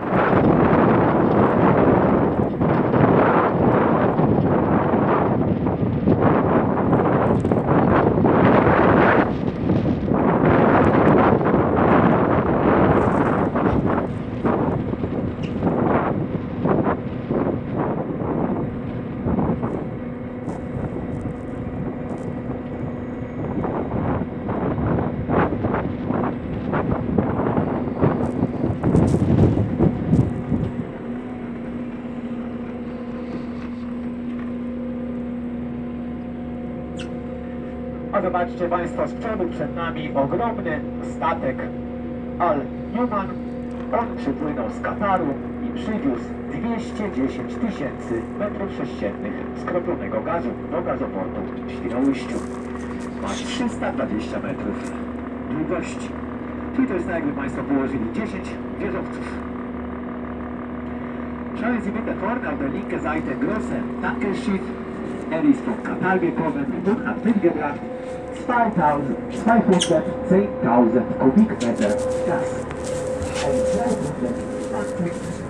you A zobaczcie Państwo z przodu przed nami ogromny statek Al Newman. On przypłynął z Kataru i przywiózł 210 tysięcy metrów sześciennych skroplonego gazu do gazoportu w Świnoujściu. Ma 320 metrów długości. Czyli to jest tak jakby Państwo położyli 10 wieżowców. Schauen Sie bitte vorne auf der linken Seite große Tankenschiff. Er ist von Katar gekommen und 5,000 500 10,000 cubic meter gas. And 500 cubic meter.